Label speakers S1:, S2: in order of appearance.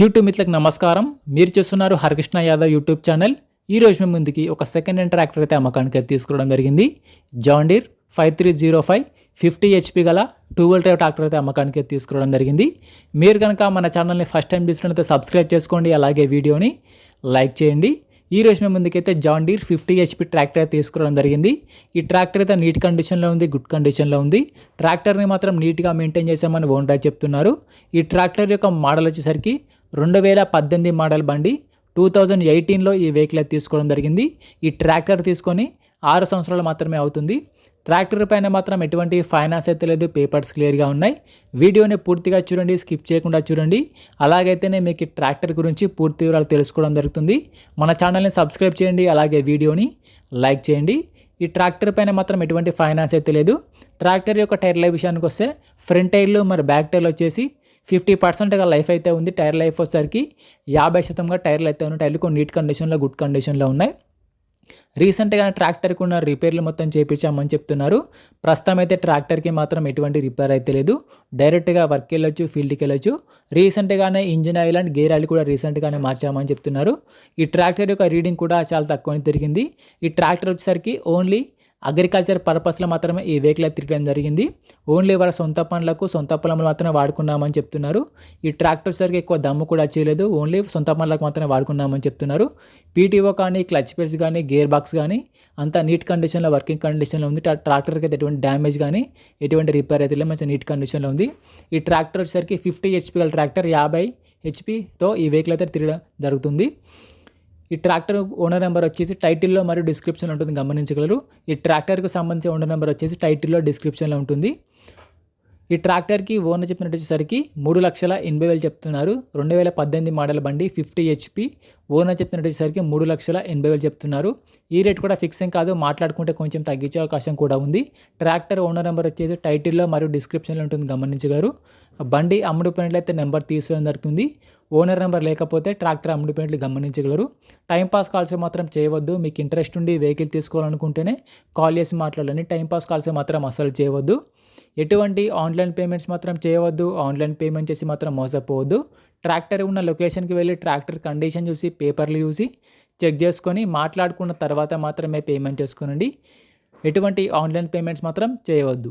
S1: YouTube మిత్రులకు నమస్కారం. మీరు చూస్తున్నారు హరికృష్ణ యాదవ్ యూట్యూబ్ ఛానల్. ఈ రోజు మేము ముందుకి ఒక సెకండ్ హ్యాండ్ ట్రాక్టర్ అయితే అమ్మకానికి తీసుకురావడం జరిగింది. John Deere five three zero five fifty HP గల టూ వీల్ డ్రైవ్ ట్రాక్టర్ అయితే అమ్మకానికి తీసుకురావడం జరిగింది. మీరు కనుక మన ఛానల్ని ఫస్ట్ టైం చూసినట్లయితే సబ్స్క్రైబ్ చేసుకోండి. అలాగే వీడియోని లైక్ చేయండి. ఈ రోజు మేము ముందుకైతే John Deere fifty HP tractor అయితే తీసుకురావడం జరిగింది. ఈ ట్రాక్టర్ అయితే నీట్ కండిషన్లో ఉంది గుడ్ కండిషన్లో ఉంది. ట్రాక్టర్ని మాత్రం నీట్గా మెయింటైన్ చేసామని ఓనర్ చెప్తున్నారు. ఈ ట్రాక్టర్ యొక్క మోడల్ వచ్చేసరికి రెండు వేల పద్దెనిమిది మోడల్ బండి టూ థౌజండ్ ఎయిటీన్లో ఈ వెహికల్ అయితే తీసుకోవడం జరిగింది. ఈ ట్రాక్టర్ తీసుకొని ఆరు సంవత్సరాలు మాత్రమే అవుతుంది. ట్రాక్టర్ పైన మాత్రం ఎటువంటి ఫైనాన్స్ అయితే లేదు పేపర్స్ క్లియర్గా ఉన్నాయి. వీడియోని పూర్తిగా చూడండి స్కిప్ చేయకుండా చూడండి. అలాగైతేనే మీకు ట్రాక్టర్ గురించి పూర్తి వివరాలు తెలుసుకోవడం జరుగుతుంది. మన ఛానల్ని సబ్స్క్రైబ్ చేయండి అలాగే వీడియోని లైక్ చేయండి. ఈ ట్రాక్టర్ పైన మాత్రం ఎటువంటి ఫైనాన్స్ అయితే లేదు. ట్రాక్టర్ యొక్క టైర్ల విషయానికి వస్తే ఫ్రంట్ టైర్లు మరి బ్యాక్ టైర్లు వచ్చేసి ఫిఫ్టీ పర్సెంట్గా లైఫ్ అయితే ఉంది. టైర్ లైఫ్ వచ్చేసరికి యాభై శాతంగా టైర్లు అయితే ఉన్నాయి. టైర్లు కొన్ని నీట్ కండిషన్లో గుడ్ కండిషన్లో ఉన్నాయి. రీసెంట్గా ట్రాక్టర్కి ఉన్న రిపేర్లు మొత్తం చేయించామని చెప్తున్నారు. ప్రస్తుతం అయితే ట్రాక్టర్కి మాత్రం ఎటువంటి రిపేర్ అయితే లేదు. డైరెక్ట్గా వర్క్ వెళ్ళొచ్చు ఫీల్డ్కి వెళ్ళొచ్చు రీసెంట్గానే engine oil and gear oil కూడా రీసెంట్గానే మార్చామని చెప్తున్నారు. ఈ ట్రాక్టర్ యొక్క రీడింగ్ కూడా చాలా తక్కువనే తిరిగింది. ఈ ట్రాక్టర్ వచ్చేసరికి ఓన్లీ అగ్రికల్చర్ పర్పస్లో మాత్రమే ఈ వెహికల్ అయితే తిరగడం జరిగింది. ఓన్లీ వారి సొంత పనులకు సొంత పొలంలో మాత్రమే వాడుకున్నామని చెప్తున్నారు. ఈ ట్రాక్టర్ సరికి ఎక్కువ దమ్ము కూడా చేయలేదు. ఓన్లీ సొంత పనులకు మాత్రమే వాడుకున్నామని చెప్తున్నారు. పీటీఓ కానీ క్లచ్ పెట్స్ కానీ గేర్ బాక్స్ కానీ అంతా నీట్ కండిషన్లో వర్కింగ్ కండిషన్లో ఉంది. ట్రాక్టర్కి అయితే ఎటువంటి డ్యామేజ్ కానీ ఎటువంటి రిపేర్ అయితే లేదు మంచి నీట్ కండిషన్లో ఉంది. ఈ ట్రాక్టర్ వచ్చేసరికి ఫిఫ్టీ హెచ్పి గల ట్రాక్టర్ యాభై హెచ్పితో ఈ వెహికల్ అయితే తిరగడం జరుగుతుంది. ఈ ట్రాక్టర్ ఓనర్ నెంబర్ వచ్చేసి టైటిల్లో మరియు డిస్క్రిప్షన్లో ఉంటుంది గమనించగలరు. ఈ ట్రాక్టర్కి సంబంధించిన ఓనర్ నెంబర్ వచ్చేసి టైటిల్లో డిస్క్రిప్షన్లో ఉంటుంది. ఈ ట్రాక్టర్కి ఓనర్ చెప్పినట్టు వచ్చేసరికి మూడు లక్షల ఎనభై వేలు చెప్తున్నారు. రెండు వేల పద్దెనిమిది మోడల్ బండి ఫిఫ్టీ హెచ్పి ఓనర్ చెప్పినట్టు వచ్చేసరికి మూడు లక్షల ఎనభై వేలు చెప్తున్నారు. ఈ రేట్ కూడా ఫిక్సింగ్ కాదు మాట్లాడుకుంటే కొంచెం తగ్గించే అవకాశం కూడా ఉంది. ట్రాక్టర్ ఓనర్ నెంబర్ వచ్చేసి టైటిల్లో మరియు డిస్క్రిప్షన్లో ఉంటుంది గమనించగలరు బండి అమ్ముడుపోయినట్లయితే నెంబర్ తీసుకోవడం జరుగుతుంది. ఓనర్ నెంబర్ లేకపోతే ట్రాక్టర్ అమ్ముడుపోయినట్లు గమనించగలరు టైంపాస్ కాల్స్ మాత్రం చేయవద్దు మీకు ఇంట్రెస్ట్ ఉండి వెహికల్ తీసుకోవాలనుకుంటేనే కాల్ చేసి మాట్లాడాలని టైంపాస్ కాల్స్ మాత్రం అసలు చేయవద్దు. ఎటువంటి ఆన్లైన్ పేమెంట్స్ మాత్రం చేయవద్దు ఆన్లైన్ పేమెంట్ చేసి మాత్రం మోసపోవద్దు. ట్రాక్టర్ ఉన్న లొకేషన్కి వెళ్ళి ట్రాక్టర్ కండిషన్ చూసి పేపర్లు చూసి చెక్ చేసుకొని మాట్లాడుకున్న తర్వాత మాత్రమే పేమెంట్ చేసుకోనండి. ఎటువంటి ఆన్లైన్ పేమెంట్స్ మాత్రం చేయవద్దు.